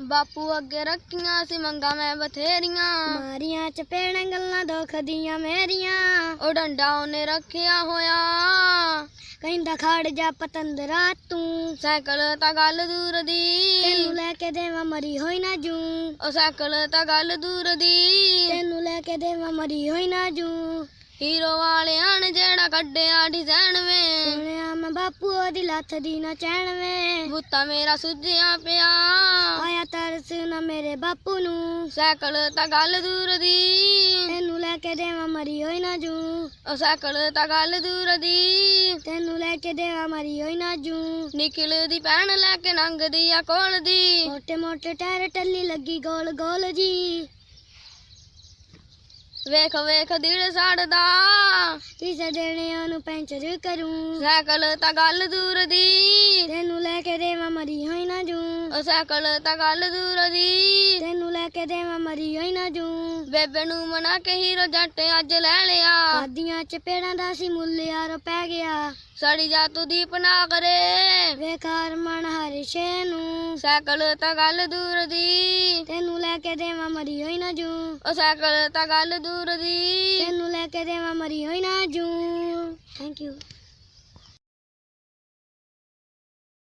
ਬਾਪੂ ਅੱਗੇ ਰੱਖੀਆਂ ਸੀ ਮੰਗਾ ਮੈਂ ਬਥੇਰੀਆਂ। ਮਾਰੀਆਂ ਚਪੇੜਾਂ ਗੱਲਾਂ ਦੁੱਖ ਦੀਆਂ ਮੇਰੀਆਂ। ਉਹ ਡੰਡਾ ਉਹਨੇ ਰੱਖਿਆ ਹੋਇਆ। ਕਹਿੰਦਾ ਖੜ ਜਾ ਪਤੰਦਰਾ ਤੂੰ। ਸਾਈਕਲ ਤਾਂ ਗੱਲ ਦੂਰ ਦੀ। ਤੈਨੂੰ ਲੈ ਕੇ ਦੇਵਾਂ ਮਰੀ ਹੋਈ ਨਾ ਜੂ। ਉਹ ਸਾਈਕਲ ਤਾਂ ਗੱਲ ਦੂਰ ਦੀ। ਤੈਨੂੰ ਲੈ ਕੇ ਦੇਵਾਂ ਮਰੀ ਹੋਈ ਨਾ ਜੂ। ਹੀਰੋ ਵਾਲਿਆਂ ਨੇ ਜਿਹੜਾ ਕੱਢਿਆ ਡਿਜ਼ਾਈਨ ਵੇ। ਸੁਣਿਆ ਮੈਂ ਬਾਪੂ ਉਹਦੀ ਲੱਥ ਦੀ ਨਾ ਚੈਨ ਵੇ। ਬੁੱਤਾ ਮੇਰਾ ਸੁੱਜਿਆ ਪਿਆ। ਨਾ ਮੇਰੇ ਬਾਪੂ ਨੂੰ। ਸਾਈਕਲ ਤਾਂ ਗੱਲ ਦੂਰ ਦੀ। ਤੈਨੂੰ ਲੈ ਕੇ ਦੇਵਾਂ ਮਰੀ ਹੋਈ ਨਾ ਜੂ। ਉਹ ਸਾਈਕਲ ਤਾਂ ਗੱਲ ਦੂਰ ਦੀ। ਤੈਨੂੰ ਲੈ ਕੇ ਦੇਵਾਂ ਮਰੀ ਹੋਈ ਨਾ ਜੂ। ਨਿਕਲ ਦੀ ਪੈਣ ਲੈ ਕੇ ਲੰਘਦੀ ਆ ਕੋਲ ਦੀ। ਮੋਟੇ ਮੋਟੇ ਟਾਇਰ ਟੱਲੀ ਲੱਗੀ ਗੋਲ ਗੋਲ ਜੀ। ਵੇਖ ਵੇਖ ਦਿਲ ਸਾੜਦਾ। ਕਿਸੇ ਦੇਣੇ ਉਹਨੂੰ ਪੈਂਚਰ ਕਰੂੰ। ਸਾਈਕਲ ਤਾਂ ਗੱਲ ਦੂਰ ਦੀ। ਤੈਨੂੰ ਲੈ ਦੇਵਾਂ ਸਾਈਕਲ ਤਾਂ ਗੱਲ ਦੂਰ ਦੀ। ਤੈਨੂੰ ਲੈ ਕੇ ਦੇਵਾਂ ਮਰੀ ਹੋਈ ਨਾ ਜੂ। ਬੇਬੇ ਨੂੰ ਮਨਾ ਕੇ ਹੀਰੋ ਜੱਟ ਅੱਜ ਲੈ ਲਿਆ। ਕਾਦੀਆਂ ਚਪੇੜਾਂ ਦਾ ਸੀ ਮੁੱਲ ਯਾਰ ਪੈ ਗਿਆ। ਸੜੀ ਜਾ ਤੂੰ ਦੀਪ ਨਾ ਕਰੇ। ਵੇਕਾਰ ਮਨ ਹਰ ਸ਼ੇ ਨੂੰ। ਸਾਈਕਲ ਤਾਂ ਗੱਲ ਦੂਰ ਦੀ। ਤੈਨੂੰ ਲੈ ਕੇ ਦੇਵਾਂ ਮਰੀ ਹੋਈ ਨਾ ਜੂ। ਉਹ ਸਾਈਕਲ ਤਾਂ ਗੱਲ ਦੂਰ ਦੀ। ਤੈਨੂੰ ਲੈ ਕੇ ਦੇਵਾਂ ਮਰੀ ਹੋਈ ਨਾ ਜੂ। Thank you